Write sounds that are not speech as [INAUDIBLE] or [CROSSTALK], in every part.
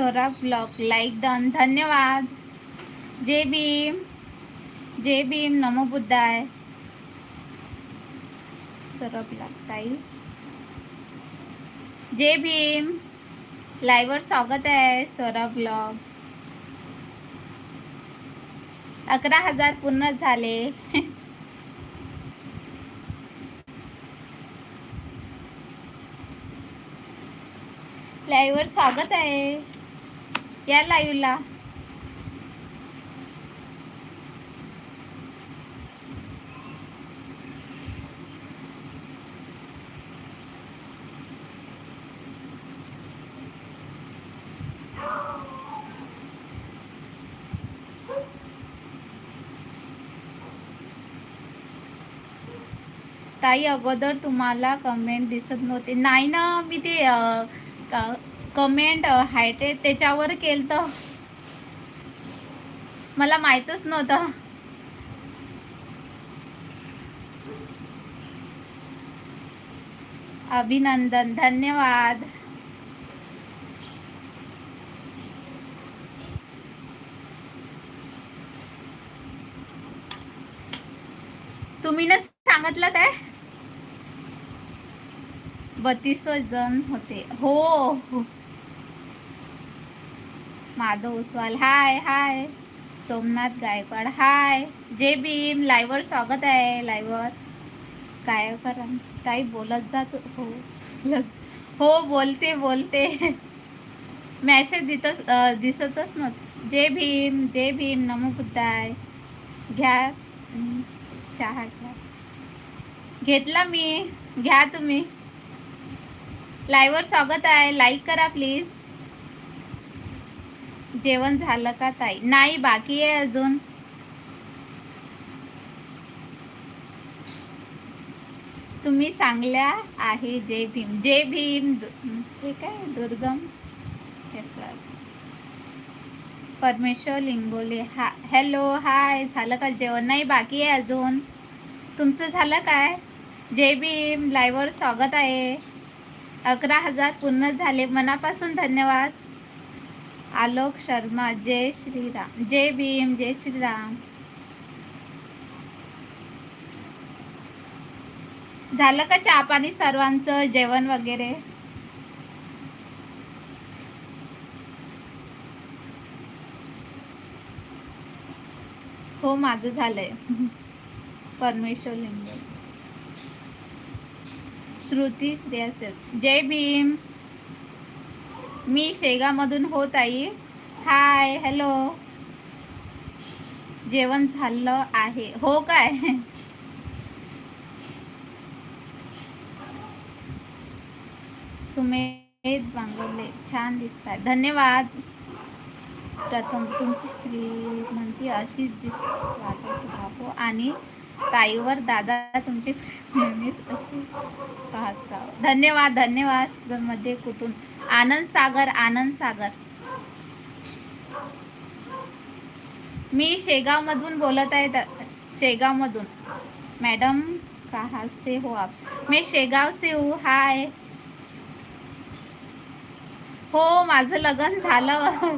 Saurabh blog like done धन्यवाद. जय भीम. जय भीम. नमो बुद्धाय. सौरभ ब्लॉग ताई. जय भीम. लाईव्हवर स्वागत आहे सौरभ ब्लॉग. अकरा हजार पूर्ण झाले. लाईव्हवर स्वागत आहे. या लाईव्हला ताई अगोदर तुम्हाला कमेंट दिसत नव्हते. नाही ना मी ते कमेंट हायटे त्याच्यावर केलं तर मला माहीतच नव्हतं. अभिनंदन धन्यवाद. तुम्ही ना सांगितलं काय? बत्तीस जण होते. हो हो. माधव उस्वाल हाय हाय. सोमनाथ गायकवाड हाय. जे भीम लाईव्हवर स्वागत आहे लाईव्हवर. काय करा काही बोलत जातो हो हो बोलते बोलते. मॅसेज दिसत दिसतच नव्हतं. जे भीम जे भीम नमो बुद्धाय. घ्या चहा घ्या. घेतला मी घ्या तुम्ही. लाईव्हवर स्वागत आहे. लाईक करा प्लीज. जेवण झालं का ताई? नाही बाकी आहे अजून. तुम्ही चांगल्या आहे जय भीम. जय भीम हे काय दुर्गम? परमेश्वर लिंगोले हा हॅलो हाय झालं का जेवण? नाही बाकी आहे अजून. तुमचं झालं काय? जय भीम लाईव्हवर स्वागत आहे. अकरा हजार पूर्ण झाले. मनापासून धन्यवाद. आलोक शर्मा जय श्रीराम जय भीम जय श्रीराम. झालं का चहा पाणी सर्वांचं? जेवण वगैरे? हो माझं झालंय. परमेश्वर लिंग श्रुती श्रेयस. जय भीम. मी शेगामधून होत आई. हाय हॅलो जेवण झालं आहे. हो काय? सुमेध बांगवले छान दिसतात धन्यवाद. प्रथम तुमची श्रीमंती अशीच दिस वाटत आणि ताईवर दादा तुमचे नेहमीच असे पाहत राहो. धन्यवाद धन्यवाद. मध्ये कुठून आनंद सागर आनंद सागर. मी शेगाव मधून बोलत आहे शेगाव मधून मॅडम कहा से हो आप? मी शेगाव से हूँ हाय. हो माझं लग्न झालं.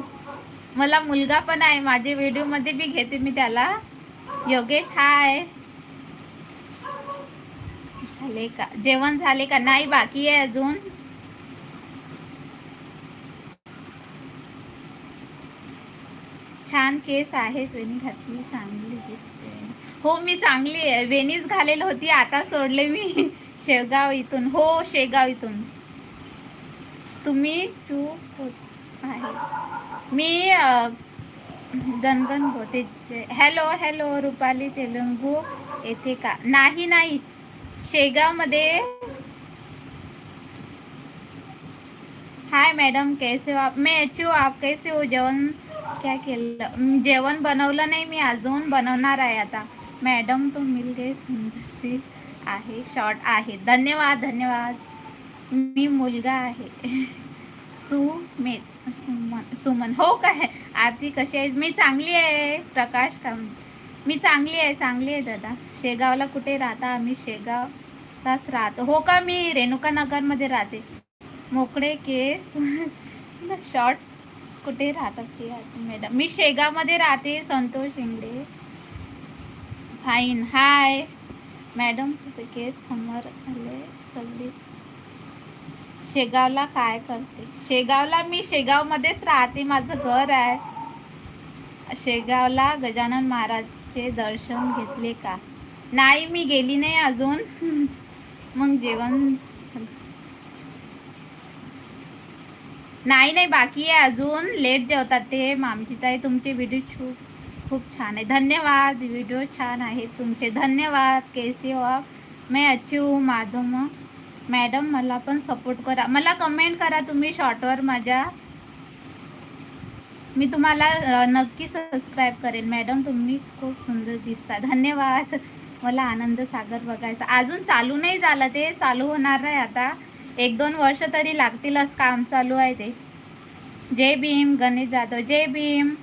मला मुलगा पण आहे माझे व्हिडिओमध्ये बी घेते मी त्याला. योगेश हाय. झाले का? जेवण झाले का? नाही बाकी आहे अजून. छान केस आहेत वेणी घातली चांगली दिसते. हो मी चांगली आहे. वेणीच घालेली होती आता सोडले मी. [LAUGHS] शेगाव इथून. हो शेगाव इथून. तुम्ही चूक होत आहे. मी अ, गणगण होते हॅलो हॅलो रुपाली तेलंगू. येथे का? नाही नाही. शेगावमध्ये हाय मॅडम कैसे हो आप मैं अच्छी हूँ आप कैसे हो? जेवण काय केलं? जेवण बनवलं नाही मी अजून बनवणार आहे आता. मॅडम तो मिल गए सुंदरसी आहे शॉर्ट आहे. धन्यवाद धन्यवाद. मी मुलगा आहे. [LAUGHS] सुमेत सुमन सुमन. हो काय आरती कशी आहे? मी चांगली आहे प्रकाश काम मी चांगली आहे चांगली आहे दादा. शेगावला कुठे राहता? आम्ही शेगावलाच राहतो. हो का? मी रेणुका नगरमध्ये राहते. मोकळे केस. [LAUGHS] शॉर्ट कुठे राहतात ते मॅडम मी शेगावमध्ये राहते Santosh Shingade fine hi madam तुझे केस समोर आले सगळे. शेगावला काय करते? शेगावला मी शेगावमध्येच राहते माझं घर आहे. शेगावला गजानन महाराजचे दर्शन घेतले का? नाही मी गेली नाही अजून. [LAUGHS] मग जेवण नाही नाही बाकी आहे अजून. लेट जेवतात ते. मामची ताई तुमचे व्हिडिओ खूप खूप छान आहे. धन्यवाद. व्हिडिओ छान आहेत तुमचे. धन्यवाद केसी हो आप मैं अच्छी हूँ माधव मॅडम मला पण सपोर्ट करा. मला कमेंट करा तुम्ही शॉर्टवर माझ्या. मी तुम्हाला नक्की सबस्क्राईब करेन. मॅडम तुम्ही खूप सुंदर दिसता. धन्यवाद. मला आनंद सागर बघायचा. अजून चालू नाही झालं ते. चालू होणार आहे आता. एक दोन वर्ष तरी लागतीलच काम चालू आहे ते. जय भीम गणेश जाधव. जय भीम.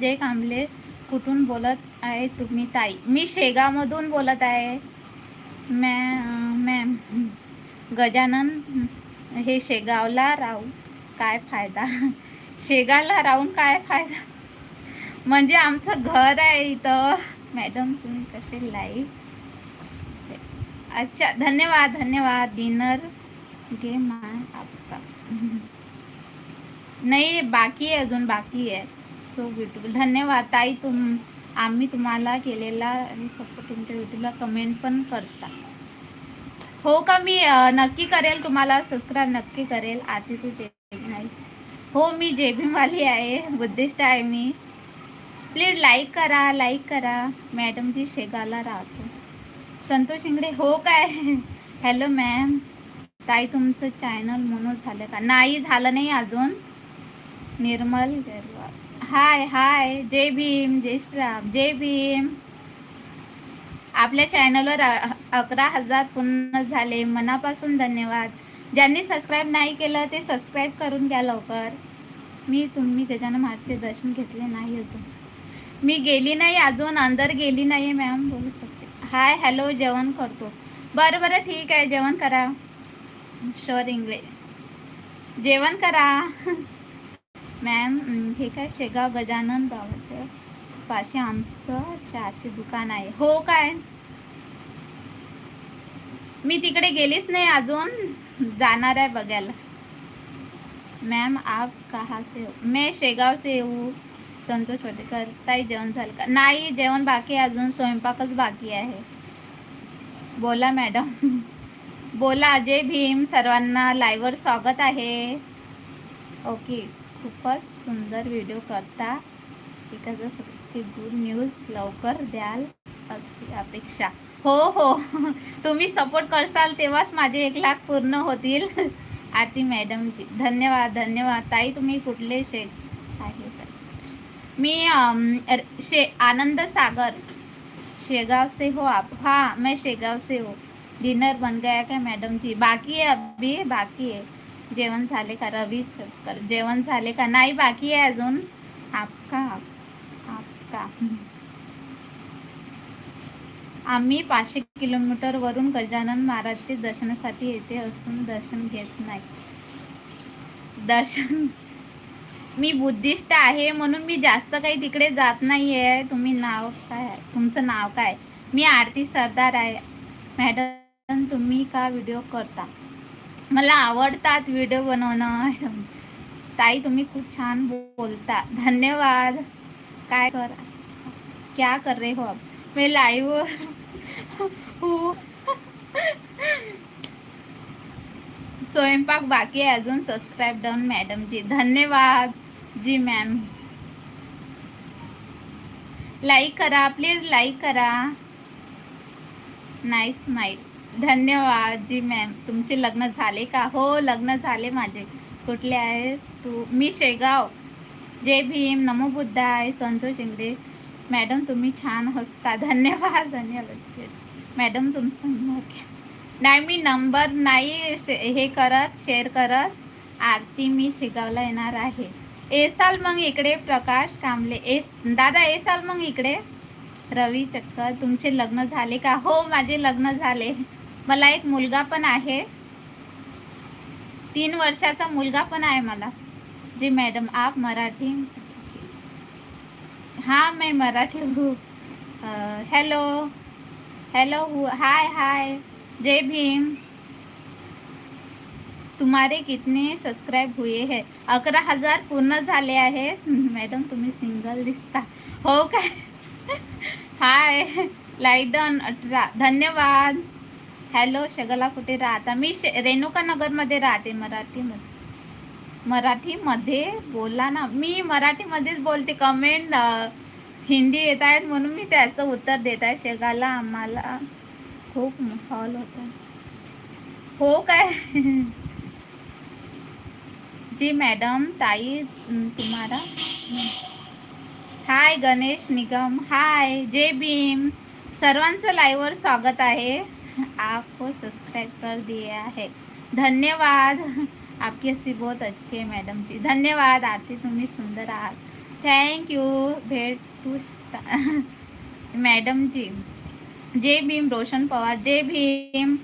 जय कांबले. कुठून बोलत आहे तुम्ही ताई? मी शेगावमधून बोलत आहे. मॅ मॅम गजानन हे शेगावला राहू काय फायदा? शेगावला राहून काय फायदा? म्हणजे आमचं घर आहे इथं. मॅडम तुम्ही कसे लाईक अच्छा धन्यवाद धन्यवाद. डिनर घे मा आपका नाही बाकी आहे अजून बाकी आहे. सो ब्युटिफुल धन्यवाद ताई तुम आम्ही तुम्हाला केलेला आणि सपोर्ट तुमच्या ब्युटीला कमेंट पण करता. हो का मी नक्की करेल तुम्हाला सबस्क्राईब नक्की करेल. आधी तू नाही हो मी जेबीवाली आहे बुद्धिस्ट आहे मी. प्लीज लाईक करा लाईक करा. मॅडमजी शेगाला राहतो. संतोष इंगडे हो काय? [LAUGHS] हॅलो मॅम ताई तुमचं चॅनल म्हणून झालं का? नाही झालं नाही अजून. निर्मल गरवाल. हाय हाय. जय भीम जय श्रीराम जय भीम. आपल्या चॅनलवर अकरा हजार पूर्ण झाले. मनापासून धन्यवाद. ज्यांनी सबस्क्राईब नाही केलं ते सबस्क्राईब करून घ्या लवकर. मी तुम्ही गजानन महाराजचे दर्शन घेतले नाही अजून. मी गेली नाही अजून अंदर गेली नाही मॅम बोलू शकते. हाय हॅलो जेवण करतो. बरं बरं ठीक आहे. जेवण करा. शोर इंग्ले जेवण करा. मॅम हे काय शेगाव गजानन बाबाच्या पाशी आमचं चहाचे दुकान आहे. हो काय? मी तिकडे गेलीच नाही अजून. जाणार आहे बघायला. मॅम आप कहा से हो? मैं शेगाव से येऊ संतोष होते ताई जेवण झालं का? नाही जेवण बाकी अजून. स्वयंपाकच बाकी आहे. बोला मॅडम बोला अजय भीम सर्वांना लाईव्हवर स्वागत आहे. ओके खूपच सुंदर व्हिडिओ करता. एखादी गुड न्यूज लवकर द्याल अपेक्षा. हो हो. तुम्ही सपोर्ट करसाल तेव्हाच माझे एक लाख पूर्ण होतील. आरती मॅडमजी धन्यवाद धन्यवाद. ताई तुम्ही कुठले शे? आहे मी शे आनंद सागर. शेगाव से हो आप हा मैं शेगाव से हो. डिनर बन गया क्या मैडम जी? बाकी है अभी? बाकी है। जेवण झाले का रवी चक्कर। जेवण झाले का नाही बाकी आहे अजून। आपका आपका। आम्ही पाचशे किलोमीटर वरून गजानन महाराजचे दर्शनासाठी येथे असून दर्शन घेत नाही. दर्शन? मी बुद्धिस्ट आहे म्हणून मी जास्त काही तिकडे जात नाही आहे तुम्ही नाव काय? तुमचं नाव काय? मी आरती सरदार आहे. मॅडम पण तुम्ही का व्हिडिओ करता? मला आवडतात व्हिडिओ बनवणं. मॅडम ताई तुम्ही खूप छान बोलता. धन्यवाद. काय कर क्या कर रहे हो मी मैं लाईव्ह हूँ. स्वयंपाक बाकी आहे अजून. Subscribe down madam ji. धन्यवाद. जी मॅम लाईक करा प्लीज लाईक करा. नाईस स्माईल धन्यवाद जी मॅम तुमचे लग्न झाले का? हो लग्न झाले माझे. कुठले आहेस तू? मी शेगाव. जय भीम. नमो बुद्धाय. संतोष इंगडे. मॅडम तुम्ही छान हसता. [LAUGHS] धन्यवाद. धन्यवाद. मॅडम तुमचं नाही मी नंबर नाही शे- हे करत शेअर करत. आरती मी शेगावला येणार आहे. येसाल मग इकडे प्रकाश कांबले. एस दादा येसाल मग इकडे. रवी चक्कर तुमचे लग्न झाले का? हो माझे लग्न झाले. मला एक मुलगा पण आहे. तीन वर्षाचा मुलगा पण आहे मला. जी मॅडम आप मराठी हाँ मैं मराठी हूँ. Hello hello hello hi hi जय भीम. तुम्हारे कितने सबस्क्राईब हुए है? अकरा हजार पूर्ण झाले आहे मॅडम तुम्ही सिंगल दिसता. हो काय हाय लाईडन अठरा. धन्यवाद. हॅलो शगला कुठे राहता? मी शे रेणुका नगरमध्ये राहते मराठीमध्ये मराठीमध्ये. बोला ना. मी मराठीमध्येच बोलते. कमेंट हिंदी येत आहेत म्हणून मी त्याचं उत्तर देत आहे. शेगाला आम्हाला खूप फॉल होता. हो काय? [LAUGHS] जी मॅडम ताई तुम्हाला? हाय गणेश निगम. हाय जय भीम. सर्वांचं लाईव्हवर स्वागत आहे. आपको सब्सक्राइब कर दिया है। धन्यवाद। आपकी हसी बहुत अच्छी है, मॅडम जी। धन्यवाद, आरती तुम्ही सुंदर आहात थँक्यू भेटू शकता मॅडम जी, जय भीम, रोशन पवार, जय भीम।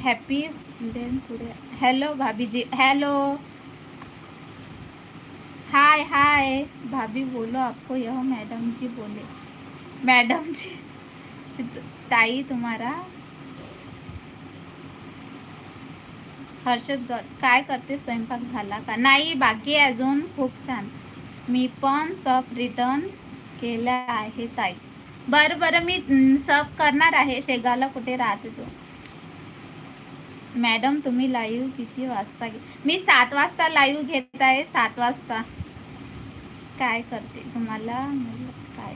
हॅपी पुढे हॅलो भाभीजी हॅलो हाय हाय भाभी, बोलो आपको यह मैडम जी बोले। मैडम जी, ताई तुम्हारा हर्षद गट काय करते? स्वयंपाक झाला का? नाही बाकी अजून. खूप छान. मी पण सब रिटर्न केला आहे ताई. बरं बरं मी सब करणार आहे. शेगावला कुठे राहते तो? मॅडम तुम्ही लाईव्ह किती वाजता घे मी सात वाजता लाईव्ह घेत आहे सात वाजता. काय करते? तुम्हाला काय?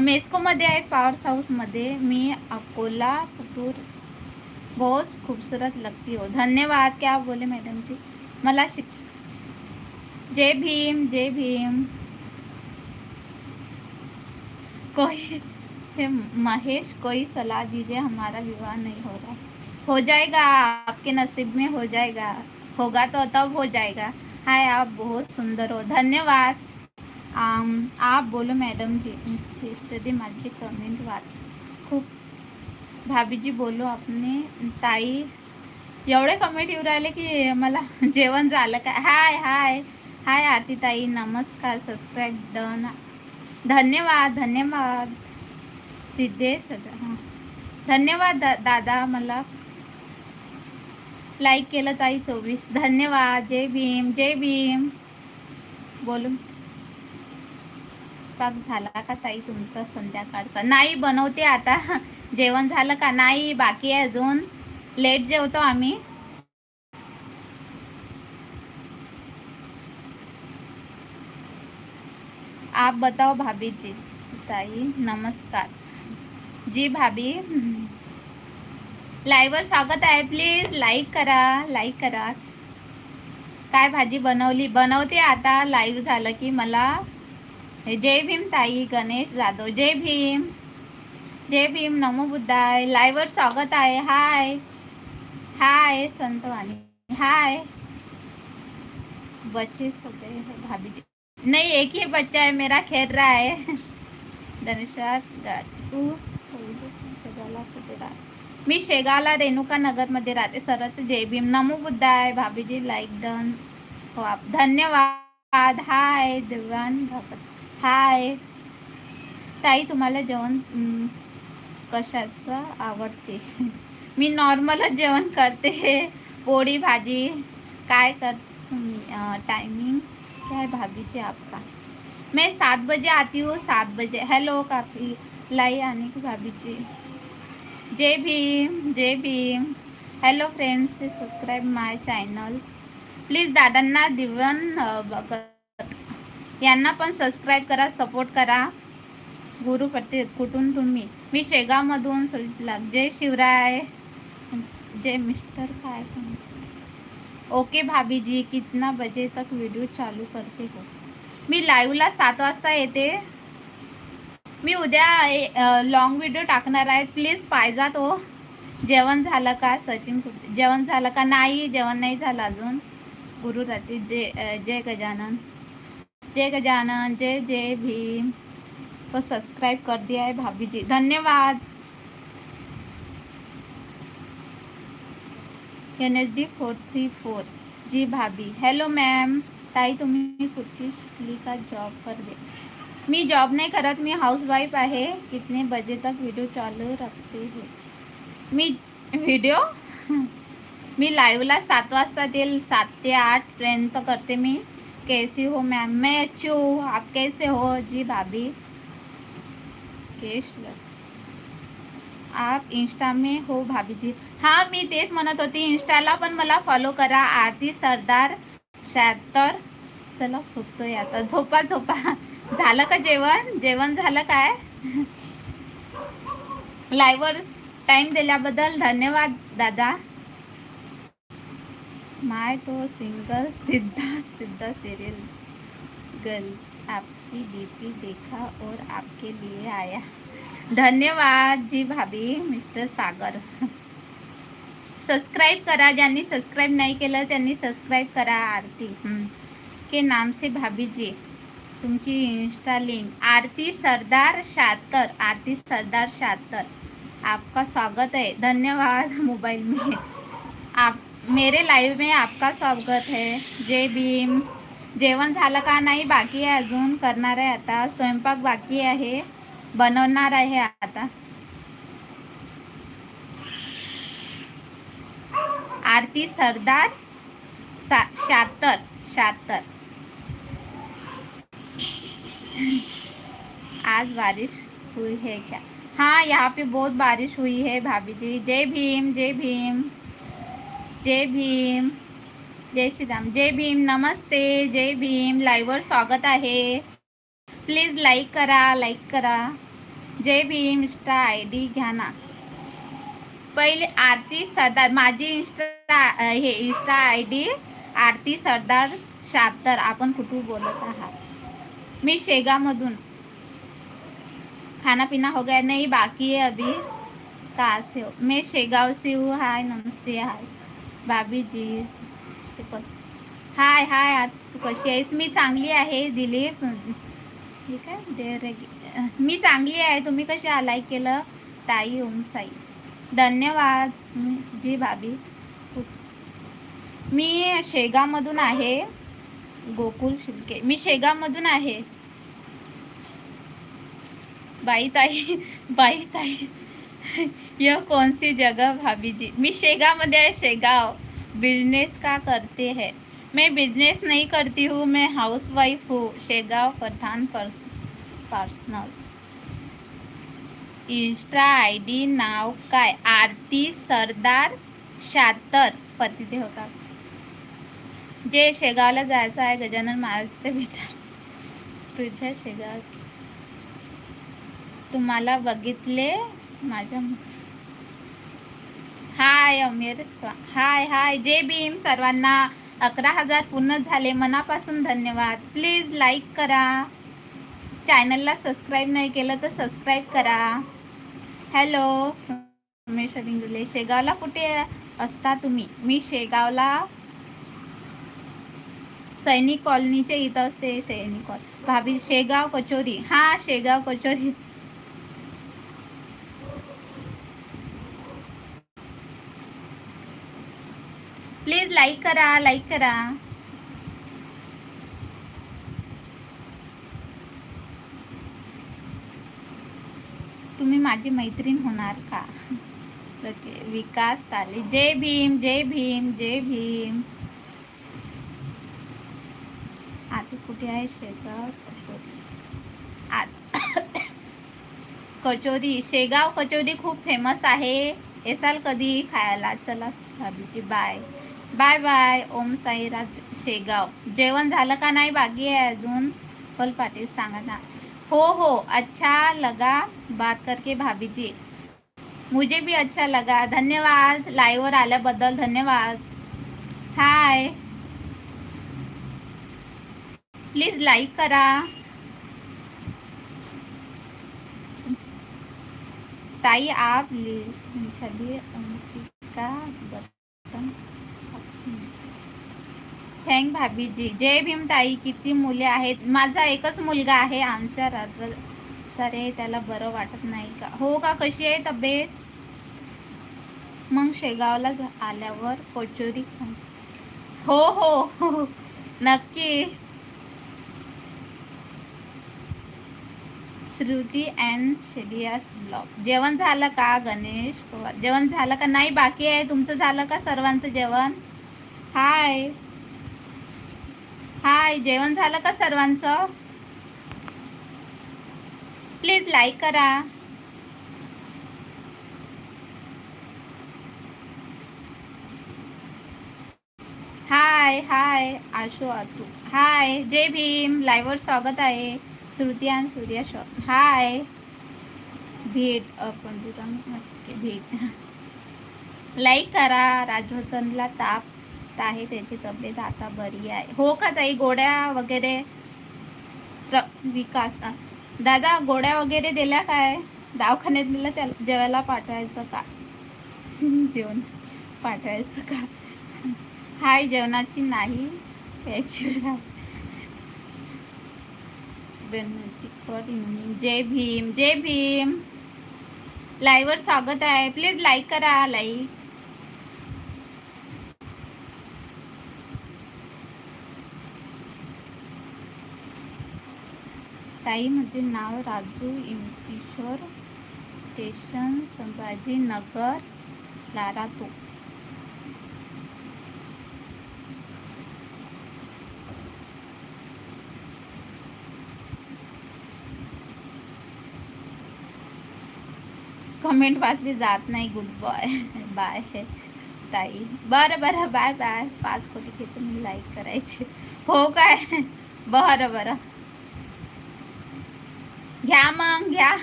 मेस्कोमध्ये आहे पॉवर हाऊसमध्ये. मी अकोला पुतूर बहुत खूबसूरत लगती हो। धन्यवाद क्या बोले मैडम जी? मला शिक्षक जय भीम जय भीम। कोई महेश कोई सलाह दीजिए हमारा विवाह नहीं हो रहा हो जाएगा आपके नसीब में हो जाएगा। होगा तो तब हो जाएगा। हाय आप बहुत सुंदर हो। धन्यवाद। आम, आप बोलो मैडम जी स्टडी माझी कमेंट वाच भाभीजी बोलू आपने ताई एवढे कमेंट येऊ राहिले की मला जेवण झालं काय हाय हाय हाय आरती ताई नमस्कार सबस्क्राईब डन धन्यवाद धन्यवाद. सिद्धेश हां. धन्यवाद दा दादा मला लाईक केलं ताई चोवीस. धन्यवाद जय भीम जय भीम. बोलून झाला का ताई तुमचा संध्याकाळचा? नाही बनवते आता. जेवण झालं का नाही बाकी आहे अजून. लेट जेवतो आम्ही. आप बताओ भाभी जी ताई नमस्कार. जी भाभी लाईव्हवर स्वागत आहे प्लीज लाईक करा लाईक करा. काय भाजी बनवली? बनवते आता लाईव्ह झालं की मला. जय भीम ताई गणेश जाधव जय भीम. जय भीम नमो बुद्धाय. लाईव्हवर स्वागत आहे. हाय. हाय संतवाणी हाय. बच्चे सगळे भाभी जी नहीं एक ही बच्चा है मेरा खेल रहा है. धनुष्वाद शेगावला कुठे राहते मी शेगावला रेणुका नगरमध्ये राहते. सरच जय भीम. नमो बुद्धाय. भाभीजी लाईक डन हो आप धन्यवाद. हाय दिव्यान भगत हाय. ताई तुम्हाला जेवण कशाचं आवडते? मी नॉर्मलच जेवण करते. पोळी भाजी काय कर टायमिंग क्या है भाभी जी आपका? मैं सात बजे आती हूँ सात बजे. हेलो काफ़ी लाई आने की भाभी जी जय भीम जय Bhim. Hello friends subscribe my channel please दादांना दिवन बघत यांना पण सबस्क्राईब करा सपोर्ट करा. गुरु पडते कुठून तुम्ही? मी शेगावमधून सुटला. जय शिवराय. जय मिस्टर काय ओके भाभी जी कितना बजे तक व्हिडिओ चालू करते हो? मी लाईव्हला सात वाजता येते. मी उद्या लॉंग व्हिडिओ टाकणार आहे. प्लीज पाहिजा तो. जेवण झालं का? सचिन कुठे जेवण झालं का? नाही जेवण नाही झालं अजून. गुरु रात्री जय जय गजानन. जय गजानन जय जय भीम. को सब्सक्राइब कर दिया है भाभी जी। धन्यवाद। N H D four three four. जी भाभी। हॅलो मॅम ताई, तुम्ही कुठे शिकली का जॉब कर दे मी जॉब नाही करत, मी हाऊसवाईफ आहे. कितने बजे तक व्हिडिओ चालू रखते हो? मी व्हिडिओ मी लाईव्हला सात वाजता ते सात ते आठपर्यंत करते मी. कैसी हो मॅम मैं अच्छी हूँ. आप कैसे हो? जी भाभी। केश आप इंस्टा में हो भाभी जी हां मी तेच म्हणत होती इंस्टाला पण मला फॉलो करा. आरती सरदार शहात्तर चला फुटतोय आता. झोपा झोपा. झालं का जेवण? जेवण झालं काय? लाईव्हवर टाइम दिल्याबद्दल धन्यवाद दादा. माय तो सिंगल सिद्धा सिद्धा सिरियल गर्ल आपकी डीपी देखा और आपके लिए आया। धन्यवाद जी भाभी, मिस्टर सागर। सबस्क्राईब करा, ज्यांनी सबस्क्राईब नाही केलं त्यांनी सबस्क्राईब करा आरती। के नाम से भाभी जी। तुमची इंस्टा लिंक आरती सरदार शहात्तर आरती सरदार शहात्तर आपका स्वागत है। धन्यवाद मोबाइल में। आप, मेरे लाइव में आपका स्वागत है। जय भीम। झालं का नाही बाकी आहे अजून. करणार आहे आता. स्वयंपाक बाकी आहे. बनवणार आहे आता. आरती सरदार सा शहात्तर शहात्तर आज बारिश हुई है क्या? हाँ यहाँ पे बहुत बारिश हुई है भाभी जी. जय भीम जय भीम. जय भीम. जय श्रीराम. जय भीम. नमस्ते. जय भीम. लाईव्हवर स्वागत आहे. प्लीज लाईक करा लाईक करा. जय भीम. इंस्टा आय डी घ्या ना. पहिले आरती सरदार माझी इंस्टा हे Insta I D Aarti Sardar शातर. आपण कुठून बोलत आहात? मी शेगामधून. खाना पीना हो गया नाही बाकी है अभी. का से हो? मैं शेगाव से हूँ. हाय नमस्ते. हाय. भाभी जी से कस- हाय हाय आज तू कशी आहेस? मी चांगली आहे दिलीप. ठीक आहे देर मी चांगली आहे. तुम्ही कशी अलाय केलं? ताई ओम साई. धन्यवाद. जी भाभी. मी शेगामधून आहे. गोकुल शिर्के मी शेगावमधून आहे. बाई ताई बाई ताई यह कौन सी जगह भाभी जी? मी शेगावमध्ये आहे शेगाव. बिजनेस का करते हैं? मैं बिजनेस नहीं करती हूँ मैं हाउस वाइफ हूँ Shegaon Pradhan personal Insta I D नाव काय? आरती सरदार शातर पतिदेव का? जे शेगावला जायचं आहे गजानन महाराजच्या भेटा तुझ्या शेगाव तुम्हाला बघितले माझ्या हाय अमीर हाय हाय जय भीम सर्वांना. अकरा हजार पूर्ण झाले मनापासून धन्यवाद. प्लीज लाईक करा. चॅनलला सबस्क्राईब नाही केलं तर सबस्क्राईब करा. हॅलो रमेश इंगुले शेगावला कुठे असता तुम्ही? मी शेगावला सैनिक कॉलनीच्या इथं असते सैनिक कॉल भाभी शेगाव कचोरी. हां शेगाव कचोरी प्लीज लाईक करा लाईक करा. तुम्ही माझी मैत्रीण होणार का? ओके विकास ताले. जय भीम जय भीम जय भीम. आता कुठे आहे शेगाव? कचोरी. कचोरी. शेगाव कचोरी खूप फेमस आहे. येसाल कधी खायला? चला भाभीजी bye bye bye. Om Sairaj Shegaon. जेवण झालं का नाही? बाकी आहे अजून. कल पाटील सांगा ना. हो हो. अच्छा लगा बात करके भाभी जी मुझे भी अच्छा लगा. धन्यवाद. लाईव्हवर आल्याबद्दल धन्यवाद. हाय प्लीज लाईक करा. ताई आप ले- चलिए का थँक भाभीजी. जय भीम ताई किती मुले आहेत? माझा एकच मुलगा आहे आमच्या रात्र सारे त्याला बरं वाटत नाही का? हो का? कशी आहे तब्येत? मग शेगावला जा- आल्यावर कचोरी खा हो, हो हो हो नक्की. श्रुती अँड शेलियास ब्लॉग. जेवण झालं का गणेश? पवार जेवण झालं का? नाही बाकी आहे. तुमचं झालं का सर्वांचं जेवण? हाय. हाय जेवण झालं का सर्वांचं? प्लीज लाईक करा. हाय हाय आशू आतू. हाय जय भीम. लाईव्हवर स्वागत आहे. श्रुती आणि सूर्या शॉ हाय. भेट आपण मस्त. भेट. [LAUGHS] लाईक करा. राजवर्धनला ताप. आहे त्याची तब्येत आता बरी आहे. हो का ताई? गोड्या वगैरे विकास दादा गोड्या वगैरे दिल्या काय? दवाखान्यात दिलं त्याला जेवायला पाठवायचं का? [LAUGHS] जेवण पाठवायचं का? [LAUGHS] हाय जेवणाची नाही याची जय भीम जय भीम. लाईव्हवर स्वागत आहे. प्लीज लाईक करा लाईक. ताईमध्ये नाव राजू किशोर स्टेशन संभाजीनगर, लारातो. कमेंट वाचली जात नाही. गुड बॉय बाय ताई. बरं बरं. बाय बाय पाच कोटी घेतो मी लाईक हो काय? [LAUGHS] बरं बरं. घ्या मग घ्या.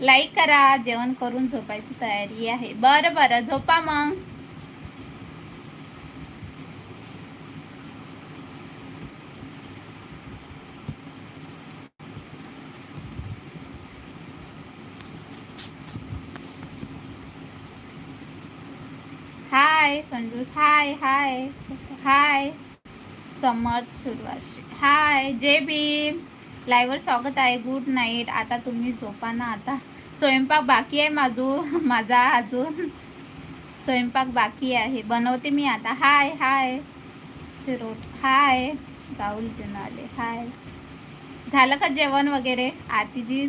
लाईक करा जेवण करून झोपायची तयारी आहे. बरं बरं झोपा मग. हाय संजू हाय हाय हाय समर्थ सुरवाशी हाय जय भीम लाईव्हवर स्वागत आहे. गुड नाईट आता तुम्ही झोपा ना आता. स्वयंपाक बाकी आहे माझू. माझा अजून. स्वयंपाक बाकी आहे. बनवते मी आता. हाय हाय शिरोट. हाय राहुल आले हाय झालं का जेवण वगैरे? आतीजी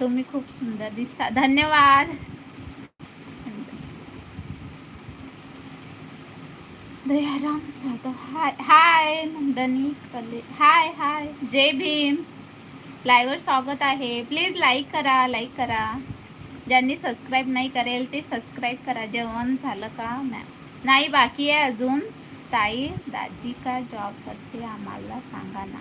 तुम्ही खूप सुंदर दिसता. धन्यवाद. दयाराम जाधव. हाय हाय नंदनी कले. हाय हाय जय भीम. लाईव्हवर स्वागत आहे. प्लीज लाईक करा लाईक करा. ज्यांनी सबस्क्राईब नाही करेल ते सबस्क्राईब करा. जेवण झालं का मॅम नाही बाकी आहे अजून. ताई दाजी का जॉब करते आम्हाला सांगा ना.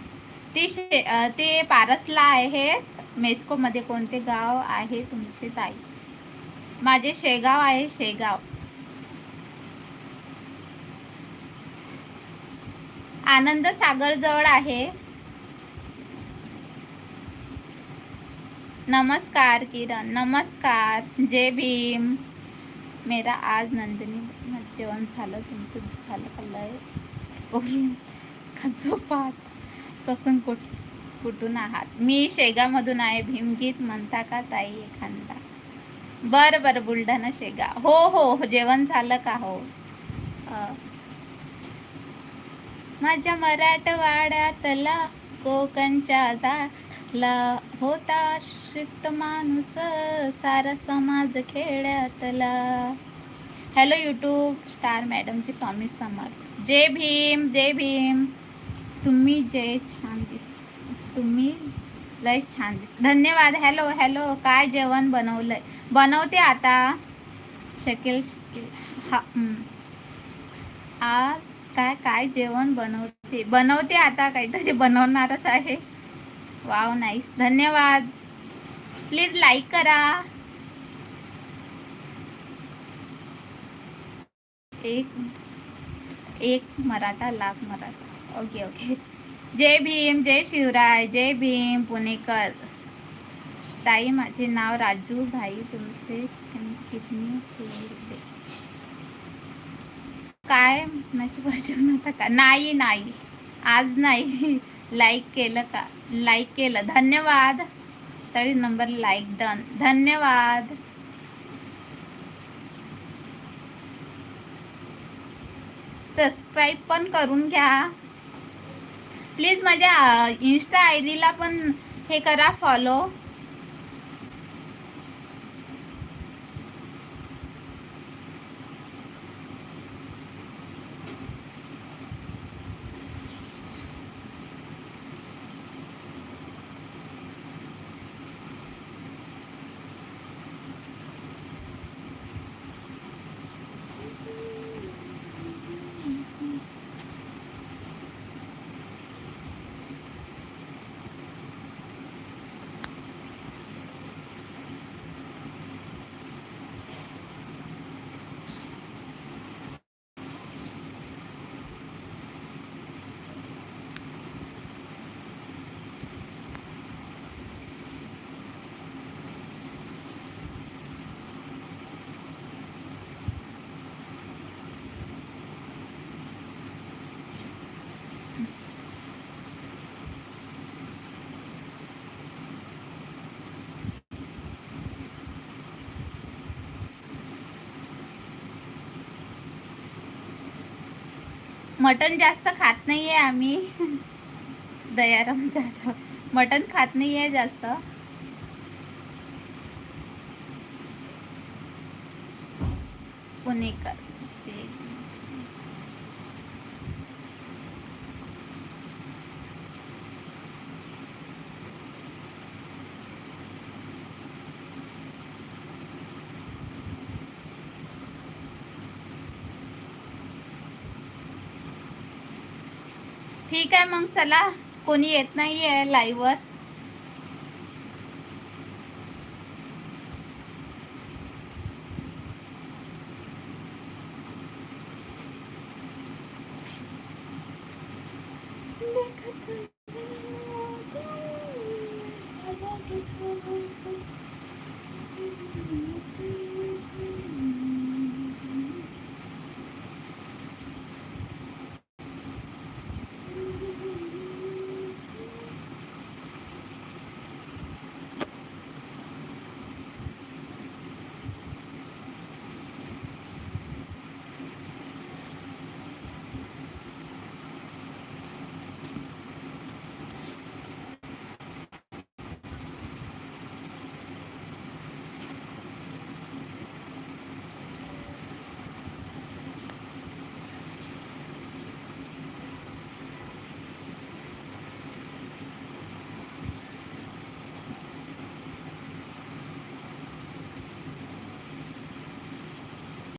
ते शे ते पारसला आहे. मेस्कोमध्ये कोणते गाव आहे तुमचे ताई? माझे शेगाव आहे शेगाव. आनंद सागर जवळ आहे. नमस्कार किरण नमस्कार. जय भीम. मेरा आज नंदिनी जेवण झालं तुमचं झालं का लय? करून का झोपात? श्वसन कुठ कुठून आहात? मी शेगामधून आहे भीमगीत म्हणता का ताई एखादा? बरं बरं बुलढाणा शेगा. हो हो, हो जेवण झालं का हो? माझ्या मराठवाड्यातला कोकणच्या झाला होता श्रिक्त माणूस सारा समाज खेड्यातला. हॅलो यूट्यूब स्टार मॅडमची स्वामी समर्थ. जय भीम जय भीम. तुम्ही जय छान दिस तुम्ही लय छान दिस धन्यवाद. हॅलो हॅलो काय जेवण बनवलंय? बनवते आता. शकेल शकेल. हा आज काय काय जेवण बनवते? बनवते आता काहीतरी बनवणारच आहे. वाव नाईस धन्यवाद. प्लीज लाईक करा. एक एक मराठा लाख मराठा. Okay okay. जय भीम जय शिवराय जय भीम पुणेकर. ताई माझे नाव राजू भाई. तुमचे कितनी काय माझी भाषण बनवता का नाही नाही. आज नाही. [LAUGHS] लाईक केलं का? लाईक केलं. धन्यवाद. तरी नंबर लाईक डन धन्यवाद. सबस्क्राईब पण करून घ्या. प्लीज माझ्या इन्स्टा आय डीला पण हे करा फॉलो मटन जास्त खात नाहीये आम्ही. दयाराम जाधव. मटन खात नाहीये जास्त. पुणेकर ते ठीक आहे मग चला कोणी येत नाही आहे लाईव्हवर